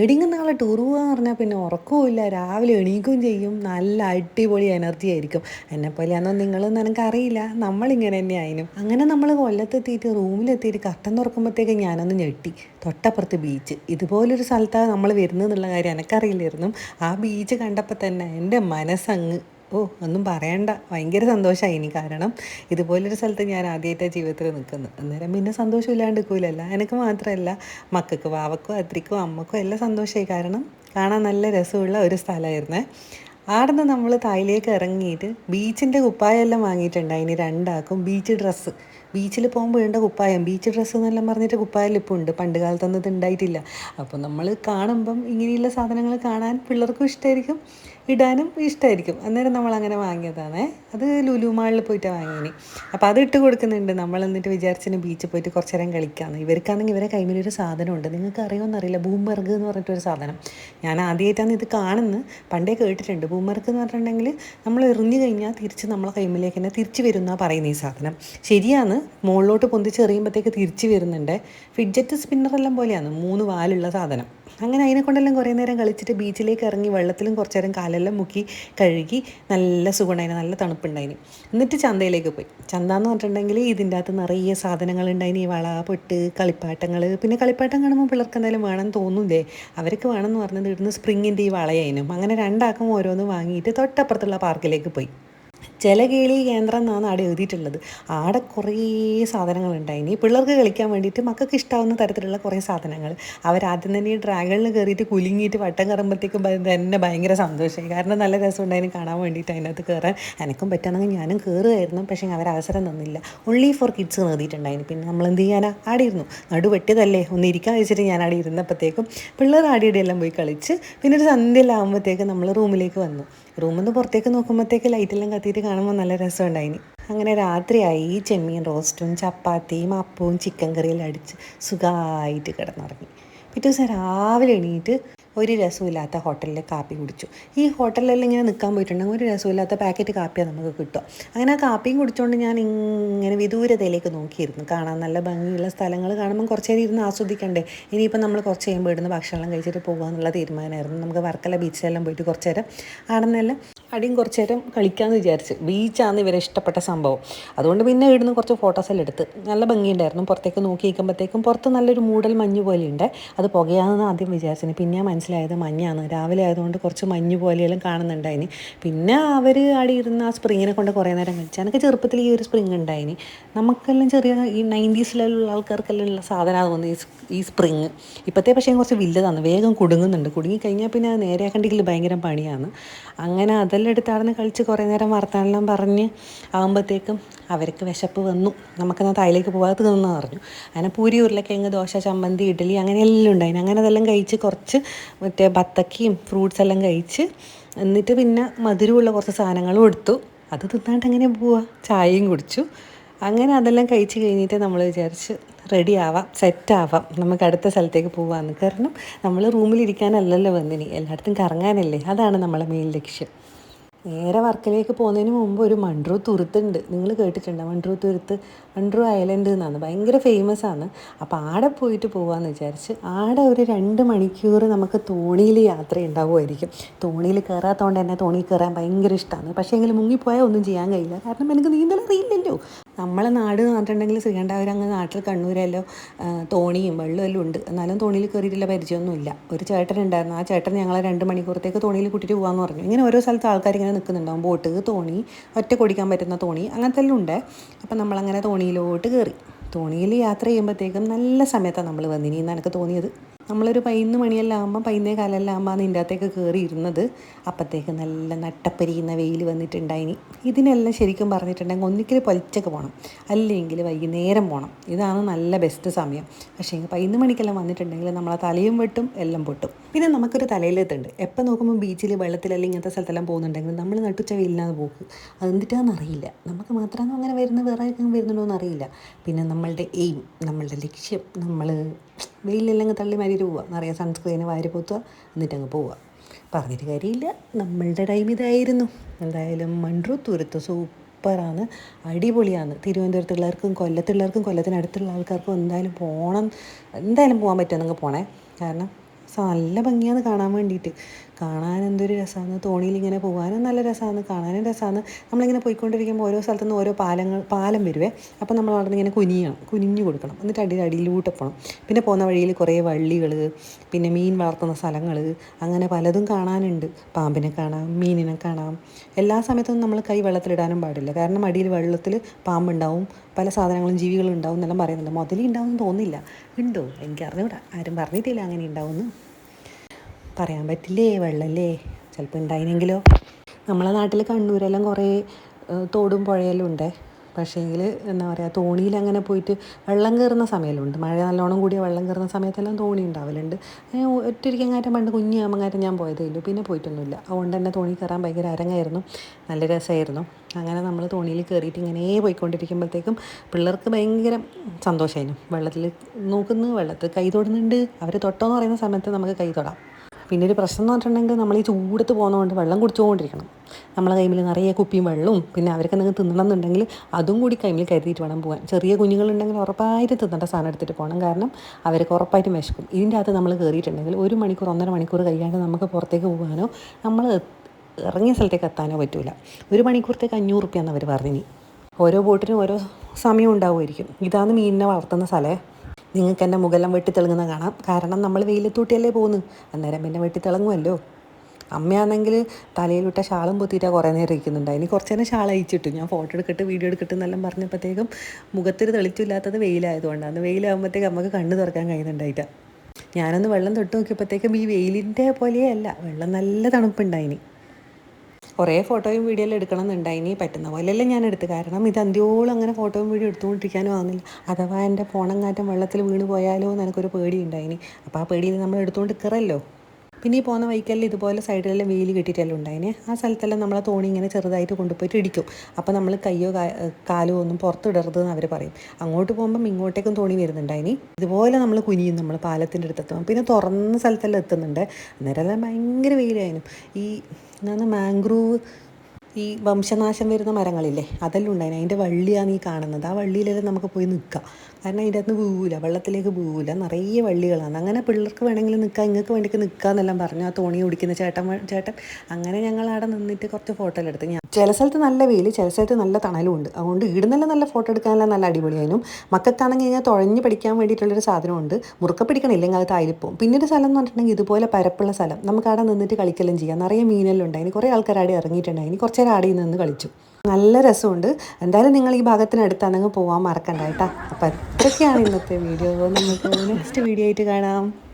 എടിങ്ങും നാളെ ടൂർ പോകാന്ന് പറഞ്ഞാൽ പിന്നെ ഉറക്കവുമില്ല രാവിലെ എണീക്കുകയും ചെയ്യും. നല്ല അടിപൊളി എനർജി ആയിരിക്കും. എന്നെപ്പോലെയാണോ നിങ്ങളെന്ന് എനിക്കറിയില്ല നമ്മളിങ്ങനെ തന്നെ ആയിരുന്നു അങ്ങനെ നമ്മൾ കൊല്ലത്തെത്തിയിട്ട് റൂമിലെത്തിയിട്ട് കട്ടൻ തുറക്കുമ്പോഴത്തേക്ക് ഞാനൊന്ന് ഞെട്ടി. തൊട്ടപ്പുറത്ത് ബീച്ച് ഇതുപോലൊരു സ്ഥലത്താണ് നമ്മൾ വരുന്നതെന്നുള്ള കാര്യം എനിക്കറിയില്ലായിരുന്നു. ആ ബീച്ച് കണ്ടപ്പോൾ തന്നെ എന്റെ മനസ്സങ്ങ് ഓ ഒന്നും പറയണ്ട. ഭയങ്കര സന്തോഷമായി ഇനി കാരണം ഇതുപോലൊരു സ്ഥലത്ത് ഞാൻ ആദ്യമായിട്ടാണ് ജീവിതത്തിൽ നിൽക്കുന്നത് അന്നേരം പിന്നെ സന്തോഷം ഇല്ലാണ്ട് നിൽക്കില്ലല്ല എനിക്ക് മാത്രമല്ല മക്കൾക്ക് വാവക്കും അത്രിക്കും അമ്മക്കും എല്ലാം സന്തോഷമായി കാരണം കാണാൻ നല്ല രസമുള്ള ഒരു സ്ഥലമായിരുന്നേ. ആടുന്ന് നമ്മൾ തായിലേക്ക് ഇറങ്ങിയിട്ട് ബീച്ചിന്റെ കുപ്പായമെല്ലാം വാങ്ങിയിട്ടുണ്ട്. അതിന് രണ്ടാക്കും ബീച്ച് ഡ്രസ്സ്. ബീച്ചിൽ പോകുമ്പോൾ ഇടേണ്ട കുപ്പായം. ബീച്ച് ഡ്രസ്സ് എന്നെല്ലാം പറഞ്ഞിട്ട് കുപ്പായം ഇപ്പോൾ ഉണ്ട്. പണ്ട് കാലത്തൊന്നും ഇത് ഉണ്ടായിട്ടില്ല. അപ്പോൾ നമ്മൾ കാണുമ്പം ഇങ്ങനെയുള്ള സാധനങ്ങൾ കാണാൻ പിള്ളേർക്കും ഇഷ്ടമായിരിക്കും ഇടാനും ഇഷ്ടമായിരിക്കും അന്നേരം നമ്മൾ അങ്ങനെ വാങ്ങിയതാണേ. അത് ലുലു മാളിൽ പോയിട്ട് വാങ്ങിയതിന് അപ്പോൾ അത് ഇട്ട് കൊടുക്കുന്നുണ്ട്. നമ്മൾ എന്നിട്ട് വിചാരിച്ചിന് ബീച്ചിൽ പോയിട്ട് കുറച്ച് നേരം കളിക്കാമെന്ന് ഇവർക്കാണെങ്കിൽ ഇവരെ കൈമിൽ ഒരു സാധനമുണ്ട്. നിങ്ങൾക്ക് അറിയുമെന്നറിയില്ല ബൂമർഗ് എന്ന് പറഞ്ഞിട്ടൊരു സാധനം. ഞാൻ ആദ്യമായിട്ടാണ് ഇത് കാണുന്നത്. പണ്ടേ കേട്ടിട്ടുണ്ട്. ബൂമർഗ് എന്ന് പറഞ്ഞിട്ടുണ്ടെങ്കിൽ നമ്മൾ എറിഞ്ഞു കഴിഞ്ഞാൽ തിരിച്ച് നമ്മളെ കൈമിലേക്ക് തന്നെ തിരിച്ച് വരും എന്നാണ് പറയുന്നത് ഈ സാധനം. ശരിയാണ്. മുകളിലോട്ട് പൊന്തിച്ച് എറിയുമ്പോഴത്തേക്ക് തിരിച്ച് വരുന്നുണ്ട്. ഫിഡ്ജറ്റ് സ്പിന്നറെല്ലാം പോലെയാണ്. മൂന്ന് വാലുള്ള സാധനം. അങ്ങനെ അതിനെ കൊണ്ടെല്ലാം കുറേ നേരം കളിച്ചിട്ട് ബീച്ചിലേക്ക് ഇറങ്ങി വെള്ളത്തിലും കുറച്ച് നേരം കാലെല്ലാം മുക്കി കഴുകി നല്ല സുഖമുണ്ടായിന് നല്ല തണുപ്പുണ്ടായിന്. എന്നിട്ട് ചന്തയിലേക്ക് പോയി. ചന്ത എന്ന് പറഞ്ഞിട്ടുണ്ടെങ്കിൽ ഇതിന്റെ അകത്ത് നിറയെ സാധനങ്ങളുണ്ടായിന്. ഈ വള പൊട്ട് കളിപ്പാട്ടങ്ങൾ. പിന്നെ കളിപ്പാട്ടം കാണുമ്പോൾ പിള്ളേർക്ക് എന്തായാലും വേണമെന്ന് തോന്നുന്നില്ലേ അവർക്ക് വേണമെന്ന് പറഞ്ഞത് ഇവിടുന്ന് സ്പ്രിങ്ങിന്റെ ഈ വളയായിരുന്നു അങ്ങനെ രണ്ടാക്കും ഓരോന്ന് വാങ്ങിയിട്ട് തൊട്ടപ്പുറത്തുള്ള പാർക്കിലേക്ക് പോയി. ജലകേളി കേന്ദ്രം എന്നാണ് അവിടെ എഴുതിയിട്ടുള്ളത്. ആടെ കുറേ സാധനങ്ങൾ ഉണ്ടായിനി പിള്ളേർക്ക് കളിക്കാൻ വേണ്ടിയിട്ട് മക്കൾക്ക് ഇഷ്ടാവുന്ന തരത്തിലുള്ള കുറേ സാധനങ്ങൾ. അവരാദ്യം തന്നെ ഈ ഡ്രാഗണിൽ കയറിയിട്ട് കുലുങ്ങിയിട്ട് വട്ടം കയറുമ്പോഴത്തേക്കും തന്നെ ഭയങ്കര സന്തോഷമായി. കാരണം നല്ല രസം ഉണ്ടായിരുന്നു കാണാൻ വേണ്ടിയിട്ട് അതിനകത്ത് കയറാൻ. എനിക്കും പറ്റുകയാണെങ്കിൽ ഞാനും കയറുമായിരുന്നു. പക്ഷേ അവർ അവസരം തന്നില്ല. ഓൺലി ഫോർ കിഡ്സ് നിർത്തിയിട്ടുണ്ടായിരുന്നു പിന്നെ നമ്മൾ എന്ത് ചെയ്യാനാ? ആടെ ഇരുന്നു. നടു വെട്ടിയതല്ലേ? ഒന്ന് ഇരിക്കാൻ വെച്ചിട്ട് ഞാൻ അവിടെ ഇരുന്നപ്പോഴത്തേക്കും പിള്ളേർ ആടിയുടെ എല്ലാം പോയി കളിച്ച് പിന്നെ ഒരു സന്ധ്യയിലാകുമ്പോഴത്തേക്കും നമ്മൾ റൂമിലേക്ക് വന്നു. റൂമിൽ നിന്ന് പുറത്തേക്ക് നോക്കുമ്പോഴത്തേക്ക് ലൈറ്റെല്ലാം കത്തിയിട്ട് കാണുമ്പോൾ നല്ല രസമുണ്ടായിന്. അങ്ങനെ രാത്രിയായി. ചെമ്മീൻ റോസ്റ്റും ചപ്പാത്തിയും അപ്പവും ചിക്കൻ കറിയെല്ലാം അടിച്ച് സുഖമായിട്ട് കിടന്നുറങ്ങി. പിറ്റേ ദിവസം രാവിലെ എണീറ്റ് ഒരു രസമില്ലാത്ത ഹോട്ടലിൽ കാപ്പി കുടിച്ചു. ഈ ഹോട്ടലിലെല്ലാം ഇങ്ങനെ നിൽക്കാൻ പോയിട്ടുണ്ടെങ്കിൽ ഒരു രസമില്ലാത്ത പാക്കറ്റ് കാപ്പിയാണ് നമുക്ക് കിട്ടുക. അങ്ങനെ ആ കാപ്പിയും കുടിച്ചുകൊണ്ട് ഞാൻ ഇങ്ങനെ വിദൂരതയിലേക്ക് നോക്കിയിരുന്നു. കാണാൻ നല്ല ഭംഗിയുള്ള സ്ഥലങ്ങൾ കാണുമ്പോൾ കുറച്ച് നേരം ഇരുന്ന് ആസ്വദിക്കണ്ടേ? ഇനിയിപ്പോൾ നമ്മൾ കുറച്ച് കഴിയുമ്പോൾ ഇടുന്ന ഭക്ഷണം കഴിച്ചിട്ട് പോകുക എന്നുള്ള തീരുമാനമായിരുന്നു. നമുക്ക് വർക്കല ബീച്ചിലെല്ലാം പോയിട്ട് കുറച്ച് നേരം അവിടെ നിന്നെല്ലാം അടിയും കുറച്ച് നേരം കളിക്കാമെന്ന് വിചാരിച്ച്. ബീച്ചാണ് ഇവരെ ഇഷ്ടപ്പെട്ട സംഭവം. അതുകൊണ്ട് പിന്നെ ഇവിടുന്ന് കുറച്ച് ഫോട്ടോസെല്ലാം എടുത്ത് നല്ല ഭംഗിയുണ്ടായിരുന്നു. പുറത്തേക്ക് നോക്കി നിൽക്കുമ്പോഴത്തേക്കും പുറത്ത് നല്ലൊരു മൂടൽ മഞ്ഞ് പോലെയുണ്ട്. അത് പുകയാണെന്ന് ആദ്യം വിചാരിച്ചിന് പിന്നെ മനസ്സിലായത് മഞ്ഞാണ്. രാവിലെ ആയതുകൊണ്ട് കുറച്ച് മഞ്ഞ് പോലെയെല്ലാം കാണുന്നുണ്ടായിന്. പിന്നെ അവർ അവിടെ ഇരുന്ന് ആ സ്പ്രിങ്ങിനെ കൊണ്ട് കുറേ നേരം കളിച്ചു എനിക്ക് ചെറുപ്പത്തിൽ ഈ ഒരു സ്പ്രിങ് ഉണ്ടായിന്. നമുക്കെല്ലാം ചെറിയ ഈ നയന്റീസിലുള്ള ആൾക്കാർക്കെല്ലാം ഉള്ള സാധനമാണ് തോന്നുന്നു ഈ സ്പ്രിങ് ഇപ്പോഴത്തെ പക്ഷേ കുറച്ച് വലുതാണ്. വേഗം കുടുങ്ങുന്നുണ്ട്. കുടുങ്ങി കഴിഞ്ഞാൽ പിന്നെ നേരെയാക്കണ്ടെങ്കിൽ ഭയങ്കര പണിയാണ്. അങ്ങനെ അതെല്ലാം എടുത്ത് അവിടെ കളിച്ച് കുറേ നേരം വർത്താനെല്ലാം പറഞ്ഞ് ആകുമ്പോഴത്തേക്കും അവർക്ക് വിശപ്പ് വന്നു. നമുക്കെന്നാൽ തായിലേക്ക് പോകാതെ തിന്നു പറഞ്ഞു. അങ്ങനെ പൂരി ഉരുളക്കിഴങ്ങ് ദോശ ചമ്മന്തി ഇഡ്ഡലി അങ്ങനെ എല്ലാം ഉണ്ടായിന്. അങ്ങനെ അതെല്ലാം കഴിച്ച് കുറച്ച് മറ്റേ ബത്തക്കയും ഫ്രൂട്ട്സ് എല്ലാം കഴിച്ച് എന്നിട്ട് പിന്നെ മധുരമുള്ള കുറച്ച് സാധനങ്ങളും എടുത്തു. അത് തിന്നാണ്ട് എങ്ങനെ പോവുക ചായയും കുടിച്ചു. അങ്ങനെ അതെല്ലാം കഴിച്ച് കഴിഞ്ഞിട്ട് നമ്മൾ വിചാരിച്ച് റെഡി ആവാം സെറ്റ് ആവാം. നമുക്ക് അടുത്ത സ്ഥലത്തേക്ക് പോവാമെന്ന് കാരണം നമ്മൾ റൂമിലിരിക്കാനല്ലല്ലോ വന്നിനി. എല്ലായിടത്തും കറങ്ങാനല്ലേ. അതാണ് നമ്മളെ മെയിൻ ലക്ഷ്യം. നേരെ വർക്കലേക്ക് പോകുന്നതിന് മുമ്പ് ഒരു മൺട്രൂ തുരുത്തുണ്ട്. നിങ്ങൾ കേട്ടിട്ടുണ്ടോ? മൺട്രൂ തുരുത്ത് മൺട്രൂ ഐലൻഡ് എന്നാണ്. ഭയങ്കര ഫേമസ് ആണ്. അപ്പോൾ ആടെ പോയിട്ട് പോകാമെന്ന് വിചാരിച്ച് ആടെ ഒരു രണ്ട് മണിക്കൂർ നമുക്ക് തോണിയിൽ യാത്ര ഉണ്ടാവുമായിരിക്കും. തോണിയിൽ കയറാത്തതുകൊണ്ട് തന്നെ തോണിയിൽ കയറാൻ ഭയങ്കര ഇഷ്ടമാണ് പക്ഷേ എങ്കിൽ മുങ്ങിപ്പോയാൽ ഒന്നും ചെയ്യാൻ കഴിയില്ല. കാരണം എനിക്ക് നീന്തൽ അറിയില്ലല്ലോ. നമ്മളെ നാട് എന്ന് പറഞ്ഞിട്ടുണ്ടെങ്കിൽ ശ്രീകണ്ഠാപുരം അങ്ങ് നാട്ടിൽ കണ്ണൂരെല്ലോ തോണിയും വെള്ളമെല്ലാം ഉണ്ട്. എന്നാലും തോണിയിൽ കയറിയിട്ടുള്ള പരിചയമൊന്നുമില്ല. ഒരു ചേട്ടനുണ്ടായിരുന്നു ആ ചേട്ടൻ ഞങ്ങളെ രണ്ട് മണിക്കൂറത്തേക്ക് തോണിയിൽ കൂട്ടിയിട്ട് പോകാമെന്ന് പറഞ്ഞു. ഇങ്ങനെ ഓരോ സ്ഥലത്ത് ആൾക്കാർ ഇങ്ങനെ നിൽക്കുന്നുണ്ടാവും ബോട്ട് തോണി ഒറ്റ കൊടിക്കാൻ പറ്റുന്ന തോണി അങ്ങനത്തെ എല്ലാം ഉണ്ട്. അപ്പം നമ്മളങ്ങനെ തോണിയിലോട്ട് കയറി. തോണിയിൽ യാത്ര ചെയ്യുമ്പോഴത്തേക്കും നല്ല സമയത്താണ് നമ്മൾ വന്നിനി എന്ന് എനിക്ക് തോന്നിയത്. നമ്മളൊരു പതിനൊന്ന് മണിയെല്ലാം ആകുമ്പോൾ പതിനേ കാലെല്ലാം ആകുമ്പോൾ അതിന്റെ അകത്തേക്ക് കയറി ഇരുന്നത്. അപ്പോഴത്തേക്ക് നല്ല നട്ടപ്പരിയുന്ന വെയിൽ വന്നിട്ടുണ്ടായിനി. ഇതിനെല്ലാം ശരിക്കും പറഞ്ഞിട്ടുണ്ടെങ്കിൽ ഒന്നിക്കൽ പൊലിച്ചൊക്കെ പോകണം. അല്ലെങ്കിൽ വൈകുന്നേരം പോകണം. ഇതാണ് നല്ല ബെസ്റ്റ് സമയം. പക്ഷേ പതിനൊന്ന് മണിക്കെല്ലാം വന്നിട്ടുണ്ടെങ്കിൽ നമ്മളെ തലയും വെട്ടും എല്ലാം പൊട്ടും. പിന്നെ നമുക്കൊരു തലയിലെത്തുണ്ട് എപ്പോൾ നോക്കുമ്പോൾ ബീച്ചിൽ വെള്ളത്തിലെല്ലാം ഇങ്ങനത്തെ സ്ഥലത്തെല്ലാം പോകുന്നുണ്ടെങ്കിൽ നമ്മൾ നട്ടുച്ച വെയിലിനാണ് പോക്ക് അതെന്തിട്ടാന്ന് അറിയില്ല. നമുക്ക് മാത്രമാണ് അങ്ങനെ വരുന്ന വേറെ വരുന്നുണ്ടോ എന്ന് അറിയില്ല. പിന്നെ നമ്മളുടെ എയിം നമ്മളുടെ ലക്ഷ്യം നമ്മൾ വെയിലെല്ലാം അങ്ങ് തള്ളി മാരി പോവുക നിറയെ സൺസ്ക്രീന് വാരി പൊത്തുക എന്നിട്ട് അങ്ങ് പോവുക പറഞ്ഞിട്ട് കാര്യമില്ല. നമ്മളുടെ ടൈം ഇതായിരുന്നു. എന്തായാലും മൺറൂ തുരുത്ത് സൂപ്പറാണ്. അടിപൊളിയാണ്. തിരുവനന്തപുരത്തുള്ളവർക്കും കൊല്ലത്തുള്ളവർക്കും കൊല്ലത്തിനടുത്തുള്ള ആൾക്കാർക്കും എന്തായാലും പോകണം എന്തായാലും പോകാൻ പറ്റുമെന്നങ്ങ് പോണേ. കാരണം നല്ല ഭംഗിയാണ് കാണാൻ വേണ്ടിയിട്ട് കാണാൻ എന്തൊരു രസമാണ്. തോണിയിൽ ഇങ്ങനെ പോകാനും നല്ല രസമാണ്. കാണാനും രസമാണ്. നമ്മളിങ്ങനെ പോയിക്കൊണ്ടിരിക്കുമ്പോൾ ഓരോ സ്ഥലത്തു നിന്ന് ഓരോ പാലങ്ങൾ പാലം വരുവേ. അപ്പോൾ നമ്മൾ അവിടെ നിന്ന് ഇങ്ങനെ കുനിയണം. കുനിഞ്ഞു കൊടുക്കണം. എന്നിട്ട് അടി അടിയിലൂട്ട് പോകണം പിന്നെ പോകുന്ന വഴിയിൽ കുറേ വള്ളികൾ പിന്നെ മീൻ വളർത്തുന്ന സ്ഥലങ്ങൾ അങ്ങനെ പലതും കാണാനുണ്ട്. പാമ്പിനെ കാണാം മീനിനെ കാണാം. എല്ലാ സമയത്തും നമ്മൾ കൈ വെള്ളത്തിലിടാനും പാടില്ല. കാരണം അടിയിൽ വെള്ളത്തിൽ പാമ്പുണ്ടാവും. പല സാധനങ്ങളും ജീവികളും ഉണ്ടാവും എന്നെല്ലാം പറയുന്നുണ്ട്. മുതലി ഉണ്ടാവും തോന്നില്ല ഉണ്ടോ? എനിക്കറിഞ്ഞൂടാ. ആരും പറഞ്ഞിട്ടില്ല അങ്ങനെ ഉണ്ടാവുമെന്ന്. പറയാൻ പറ്റില്ലേ? വെള്ളമല്ലേ ചിലപ്പോൾ ഉണ്ടായിനെങ്കിലോ? നമ്മളെ നാട്ടിൽ കണ്ണൂരെല്ലാം കുറേ തോടും പുഴയെല്ലാം ഉണ്ട്. പക്ഷേങ്കിൽ എന്താ പറയുക തോണിയിൽ അങ്ങനെ പോയിട്ട് വെള്ളം കയറുന്ന സമയമുണ്ട് മഴ നല്ലോണം കൂടിയ വെള്ളം കയറുന്ന സമയത്തെല്ലാം തോണി ഉണ്ടാവലുണ്ട്. ഒറ്റരിക്കങ്ങാറ്റം പണ്ട് കുഞ്ഞാകുമ്പങ്ങാറ്റം ഞാൻ പോയതേ ഉള്ളൂ. പിന്നെ പോയിട്ടൊന്നുമില്ല. അതുകൊണ്ട് തന്നെ തോണി കയറാൻ ഭയങ്കര അരങ്ങായിരുന്നു. നല്ല രസമായിരുന്നു. അങ്ങനെ നമ്മൾ തോണിയിൽ കയറിയിട്ട് ഇങ്ങനെ പോയിക്കൊണ്ടിരിക്കുമ്പോഴത്തേക്കും പിള്ളേർക്ക് ഭയങ്കര സന്തോഷമായിരുന്നു വെള്ളത്തിൽ നോക്കുന്നു വെള്ളത്തിൽ കൈ തൊടുന്നുണ്ട്. അവർ തൊട്ടോന്ന് പറയുന്ന സമയത്ത് നമുക്ക് കൈ തൊടാം. പിന്നെ ഒരു പ്രശ്നം എന്ന് പറഞ്ഞിട്ടുണ്ടെങ്കിൽ നമ്മൾ ഈ ചൂടത്ത് പോകുന്നതുകൊണ്ട് വെള്ളം കുടിച്ചുകൊണ്ടിരിക്കണം. നമ്മളെ കൈമിൽ നിറയെ കുപ്പിയും വെള്ളവും പിന്നെ അവർക്ക് എന്തെങ്കിലും തിന്നണം എന്നുണ്ടെങ്കിൽ അതും കൂടി കൈമിൽ കരുതിയിട്ട് വേണം പോകാൻ. ചെറിയ കുഞ്ഞുങ്ങളുണ്ടെങ്കിൽ ഉറപ്പായിട്ട് തിന്നേണ്ട സാധനം എടുത്തിട്ട് പോകണം. കാരണം അവർക്ക് ഉറപ്പായിട്ടും വിശക്കും. ഇതിന്റെ അകത്ത് നമ്മൾ കയറിയിട്ടുണ്ടെങ്കിൽ ഒരു മണിക്കൂർ ഒന്നര മണിക്കൂർ കഴിയാണ്ട് നമുക്ക് പുറത്തേക്ക് പോകാനോ നമ്മൾ ഇറങ്ങിയ സ്ഥലത്തേക്ക് എത്താനോ പറ്റില്ല ഒരു മണിക്കൂറത്തേക്ക് അഞ്ഞൂറ് റുപ്യാന്ന് അവർ പറഞ്ഞിനി ഓരോ ബോട്ടിനും ഓരോ സമയം ഉണ്ടാവുമായിരിക്കും. ഇതാണ് മീനിനെ വളർത്തുന്ന സ്ഥലമേ നിങ്ങൾക്ക് എന്റെ മുഖെല്ലാം വെട്ടിത്തിളങ്ങുന്ന കാണാം. കാരണം നമ്മൾ വെയിലത്തൂട്ടിയല്ലേ പോകുന്നു അന്നേരം പിന്നെ വെട്ടിത്തിളങ്ങുമല്ലോ അമ്മയാണെങ്കിൽ തലയിലിട്ട ഷാളും പൊത്തിയിട്ടാണ് കുറേ നേരം ഇരിക്കുന്നുണ്ട്. അതിന് കുറച്ച് നേരം ഷാൾ അയച്ചിട്ടു ഞാൻ ഫോട്ടോ എടുക്കട്ട് വീഡിയോ എടുക്കട്ടെ എന്നെല്ലാം പറഞ്ഞപ്പോഴത്തേക്കും മുഖത്തൊരു തെളിച്ചില്ലാത്തത് വെയിലായതുകൊണ്ടാണ്. വെയിലാകുമ്പോഴത്തേക്ക് നമുക്ക് കണ്ണ് തുറക്കാൻ കഴിയുന്നുണ്ടായിട്ട. ഞാനൊന്ന് വെള്ളം തൊട്ട് നോക്കിയപ്പോഴത്തേക്കും ഈ വെയിലിന്റെ പോലെയല്ല. വെള്ളം നല്ല തണുപ്പുണ്ടായിനി. കുറേ ഫോട്ടോയും വീഡിയോ എല്ലാം എടുക്കണം എന്നുണ്ടായിനി പറ്റുന്ന പോലെയല്ല ഞാൻ എടുത്ത് കാരണം ഇത് അന്ത്യോളം അങ്ങനെ ഫോട്ടോയും വീഡിയോ എടുത്തുകൊണ്ടിരിക്കാനും ആവുന്നില്ല. അഥവാ എന്റെ ഫോണങ്ങാറ്റം വെള്ളത്തിൽ വീണ് പോയാലോ എന്ന് എനിക്കൊരു പേടി ഉണ്ടായിനി അപ്പോൾ ആ പേടിയിൽ നമ്മൾ എടുത്തുകൊണ്ട് നിൽക്കറല്ലോ. പിന്നെ ഈ പോകുന്ന വൈക്കലിൽ ഇതുപോലെ സൈഡിലെല്ലാം വെയിൽ കെട്ടിയിട്ടെല്ലാം ഉണ്ടായിനെ. ആ സ്ഥലത്തെല്ലാം നമ്മളെ തോണി ഇങ്ങനെ ചെറുതായിട്ട് കൊണ്ടുപോയിട്ട് ഇടിക്കും. അപ്പോൾ നമ്മൾ കയ്യോ കാലോ ഒന്നും പുറത്തിടരുത് എന്ന് അവർ പറയും. അങ്ങോട്ട് പോകുമ്പം ഇങ്ങോട്ടേക്കും തോണി വരുന്നുണ്ടായിനി. ഇതുപോലെ നമ്മൾ കുനിയും നമ്മൾ പാലത്തിന്റെ അടുത്തെത്തും. പിന്നെ തുറന്ന സ്ഥലത്തെല്ലാം എത്തുന്നുണ്ട്. അന്നേരം ഭയങ്കര വെയിലായിരുന്നു ഈ എന്താണ് മാംഗ്രൂവ് ഈ വംശനാശം വരുന്ന മരങ്ങളില്ലേ അതെല്ലാം ഉണ്ടായിന്. അതിന്റെ വള്ളിയാണ് ഈ കാണുന്നത്. ആ വള്ളിയിലെല്ലാം നമുക്ക് പോയി നിൽക്കാം. കാരണം അതിന്റെ അകത്ത് വീവില്ല വെള്ളത്തിലേക്ക് വീവില്ല നിറയെ വള്ളികളാണ്. അങ്ങനെ പിള്ളേർക്ക് വേണമെങ്കിൽ നിൽക്കാം ഇങ്ങൾക്ക് വേണ്ടിക്ക് നിൽക്കാമെന്നെല്ലാം പറഞ്ഞു. ആ തോണി ഓടിക്കുന്ന ചേട്ടൻ ചേട്ടൻ. അങ്ങനെ ഞങ്ങൾ അവിടെ നിന്നിട്ട് കുറച്ച് ഫോട്ടോ എടുത്ത്. ഞാൻ ചില സ്ഥലത്ത് നല്ല വെയിൽ ചില സ്ഥലത്ത് നല്ല തണലും ഉണ്ട്. അതുകൊണ്ട് ഇടുന്നെല്ലാം നല്ല ഫോട്ടോ എടുക്കാനെല്ലാം നല്ല അടിപൊളിയായിരുന്നു. മക്കൾക്കാണെങ്കിൽ കഴിഞ്ഞാൽ തുഴഞ്ഞ് പഠിക്കാൻ വേണ്ടിയിട്ടുള്ളൊരു സാധനമുണ്ട്. മുറുക്ക പിടിക്കണില്ലെങ്കിൽ അത് തായിലിപ്പോവും പിന്നെ ഒരു സ്ഥലം എന്ന് പറഞ്ഞിട്ടുണ്ടെങ്കിൽ ഇതുപോലെ പരപ്പുള്ള സ്ഥലം. നമുക്ക് അവിടെ നിന്നിട്ട് കളിക്കലും ചെയ്യാം. നിറയെ മീനെല്ലാം ഉണ്ടായിന്. കുറേ ആൾക്കാർ അവിടെ ഇറങ്ങിയിട്ടുണ്ടായിന്. കുറച്ച് ആടെ നിന്ന് കളിച്ചു. നല്ല രസമുണ്ട്. എന്തായാലും നിങ്ങൾ ഈ ഭാഗത്തിനടുത്താണെങ്കിൽ പോകാൻ മറക്കണ്ട കേട്ടോ. അപ്പം അത്രയ്ക്കാണ് ഇന്നത്തെ വീഡിയോ നമുക്ക് നെക്സ്റ്റ് വീഡിയോ ആയിട്ട് കാണാം.